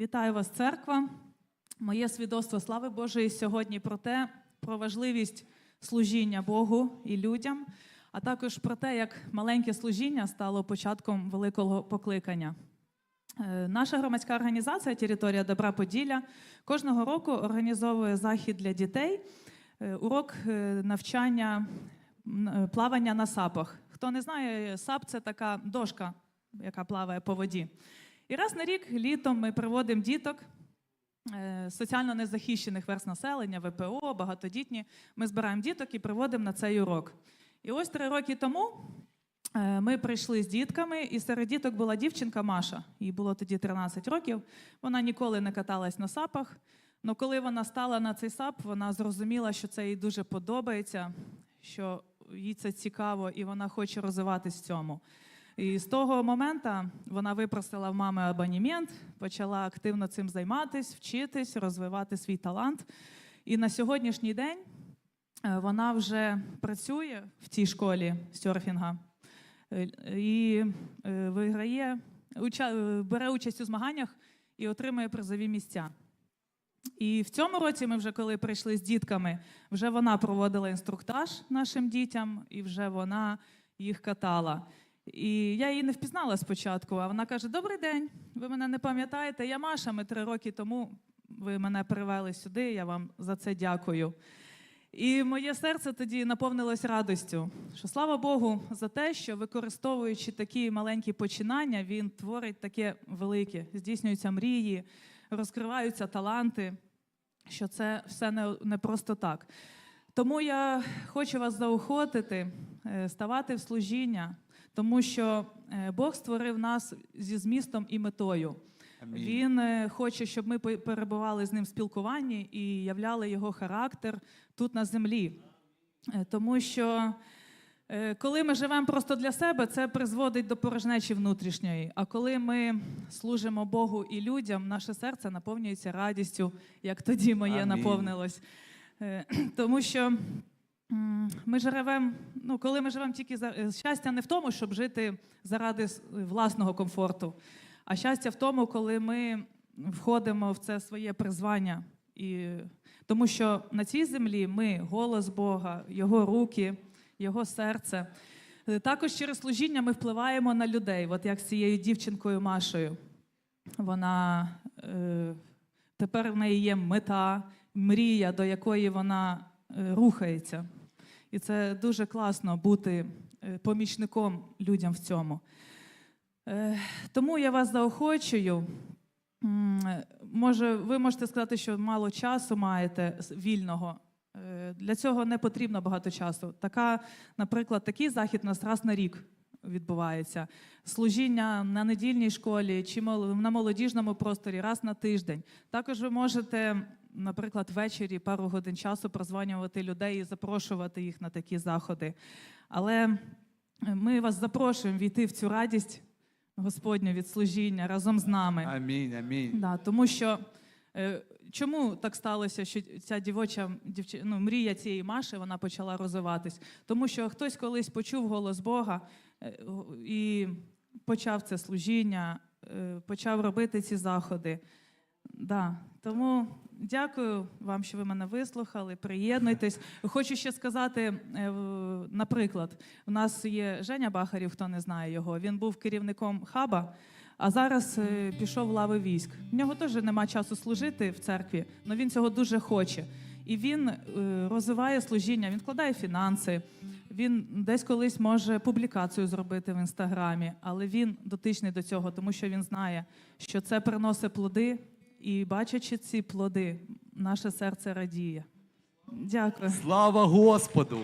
Вітаю вас, церква. Моє свідоцтво слави Божої сьогодні про те, про важливість служіння Богу і людям, а також про те, як маленьке служіння стало початком великого покликання. Е, Наша громадська організація Територія Добра Поділля кожного року організовує захід для дітей, е, урок е, навчання плавання на сапах. Хто не знає, сап це така дошка, яка плаває по воді. І раз на рік літом ми приводимо діток е, соціально незахищених верст населення, ВПО, багатодітні. Ми збираємо діток і приводимо на цей урок. І ось три роки тому е, ми прийшли з дітками, і серед діток була дівчинка Маша. Їй було тоді 13 років. Вона ніколи не каталась на сапах. Але коли вона стала на цей сап, вона зрозуміла, що це їй дуже подобається, що їй це цікаво, і вона хоче розвиватись в цьому. І з того моменту вона випросила в мами абонемент, почала активно цим займатися, вчитись, розвивати свій талант. І на сьогоднішній день е, вона вже працює в цій школі серфінга е, і е, виграє, бере участь у змаганнях і отримує призові місця. І в цьому році ми вже коли прийшли з дітками, вже вона проводила інструктаж нашим дітям, і вже вона їх катала. І я її не впізнала спочатку, а вона каже: Добрий день, ви мене не пам'ятаєте, я Маша, ми три роки тому ви мене привели сюди, я вам за це дякую. І моє серце тоді наповнилось радістю, що слава Богу за те, що використовуючи такі маленькі починання, він творить таке велике, здійснюються мрії, розкриваються таланти, що це все не, не просто так. Тому я хочу вас заохотити, е, ставати в служіння, тому що е, Бог створив нас зі змістом і метою. Амінь. Він е, хоче, щоб ми перебували з ним в спілкуванні і являли його характер тут на землі. Е, Тому що коли ми живемо просто для себе, це призводить до порожнечі внутрішньої. А коли ми служимо Богу і людям, наше серце наповнюється радістю, як тоді моє Амінь. наповнилось. Тому що ми живемо, ну, коли ми живемо тільки за е, щастя не в тому, щоб жити заради власного комфорту, а щастя в тому, коли ми входимо в це своє призвання. І, тому що на цій землі ми голос Бога, Його руки, Його серце. Е, Також через служіння ми впливаємо на людей, от як з цією дівчинкою Машою. Вона е, тепер в неї є мета, мрія, до якої вона рухається. І це дуже класно бути е, помічником людям в цьому. Е, Тому я вас заохочую. Е, Може, ви можете сказати, що мало часу маєте вільного. Е, Для цього не потрібно багато часу. Така, наприклад, такий захід у нас раз на рік відбувається. Служіння на недільній школі чи на молодіжному просторі раз на тиждень. Також ви можете, наприклад, ввечері пару годин часу прозванювати людей і запрошувати їх на такі заходи. Але е, ми вас запрошуємо війти в цю радість Господню від служіння разом з нами. Амінь, амінь. Да, тому що е, чому так сталося, що ця дівоча дівчи, ну, мрія цієї Маші вона почала розвиватись? Тому що хтось колись почув голос Бога е, і почав це служіння, почав робити ці заходи. Да. Тому дякую вам, що ви мене вислухали. Приєднуйтесь. Хочу ще сказати, е, наприклад, у нас є Женя Бахарів, хто не знає його. Він був керівником хаба, а зараз е, пішов в лави військ. В нього теж нема часу служити в церкві, але він цього дуже хоче. І він е, розвиває служіння, він вкладає фінанси. Він десь колись може публікацію зробити в інстаграмі, але він дотичний до цього, тому що він знає, що це приносить плоди, і бачачи ці плоди, наше серце радіє. Дякую. Слава Господу!